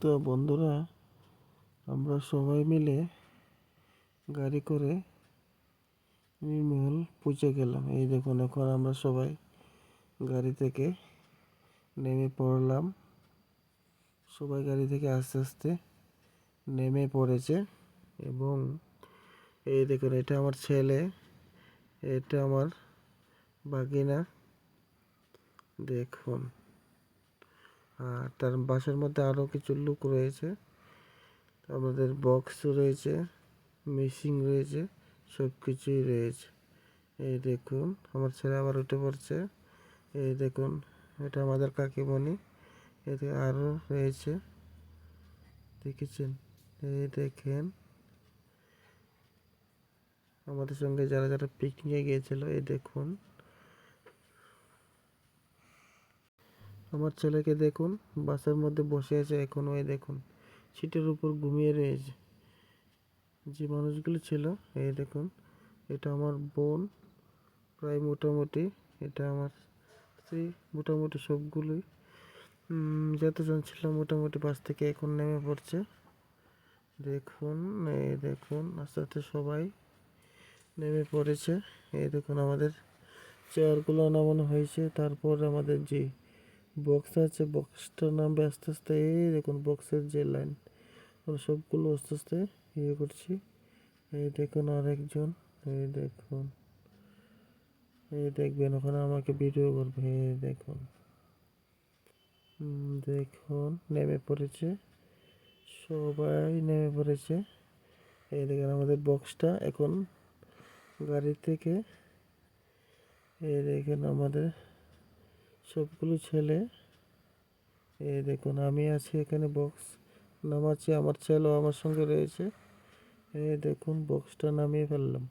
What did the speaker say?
তো বন্ধুরা, আমরা সবাই মিলে গাড়ি করে নির্মল পৌঁছে গেলাম। এই দেখুন, এখন আমরা সবাই গাড়ি থেকে নেমে পড়লাম। সবাই গাড়ি থেকে আস্তে আস্তে নেমে পড়েছে এবং এই দেখুন, এটা আমার ছেলে, এটা আমার বাগিনা। দেখুন। আর তার বাসের মধ্যে আরও কিছু লুক রয়েছে। আমাদের বক্স রয়েছে, মেশিন রয়েছে সব কিছুই রয়েছে। এই দেখুন, আমার ছেলে আবার উঠে পড়ছে। এই দেখুন, এটা আমাদের কাকিমণি। এতে আরও রয়েছে। দেখেছেন? এই দেখেন। আমাদের সঙ্গে যারা যারা পিকনিকে গিয়েছিল, এই দেখুন। আমার ছেলেকে দেখুন, বাসের মধ্যে বসে আছে এখন ওই দেখুন, সিটের উপর ঘুমিয়ে রয়েছে। যে মানুষগুলো ছিল, এই দেখুন, এটা আমার বোন, প্রায় মোটামুটি, এটা আমার স্ত্রী, মোটামুটি সবগুলোই। যতজন ছিল মোটামুটি বাস থেকে এখন নেমে পড়ছে। দেখুন, এই দেখুন, আস্তে আস্তে সবাই নেমে পড়েছে। এই দেখুন, আমাদের চেয়ারগুলো নামানো হয়েছে, তারপর আমাদের যে বক্স আছে বক্সটা নামবে আস্তে আস্তে, এই দেখুন বক্সের যে লাইন আমরা সবগুলো আস্তে আস্তে ইয়ে করছি। এই দেখুন আরেকজন, এই দেখুন। এই দেখবেন, ওখানে আমাকে ভিডিও করবে, এই দেখুন। দেখুন, নেমে পড়েছে। সবাই নেমে পড়েছে। এই দেখেন আমাদের বক্সটা এখন গাড়ি থেকে, এই দেখেন আমাদের সবগুলো ছেলে। এই দেখুন, আমি আছি এখানে বক্স নামাচ্ছি, আমার ছেলেও আমার সঙ্গে রয়েছে। এই দেখুন বক্সটা নামিয়ে ফেললাম।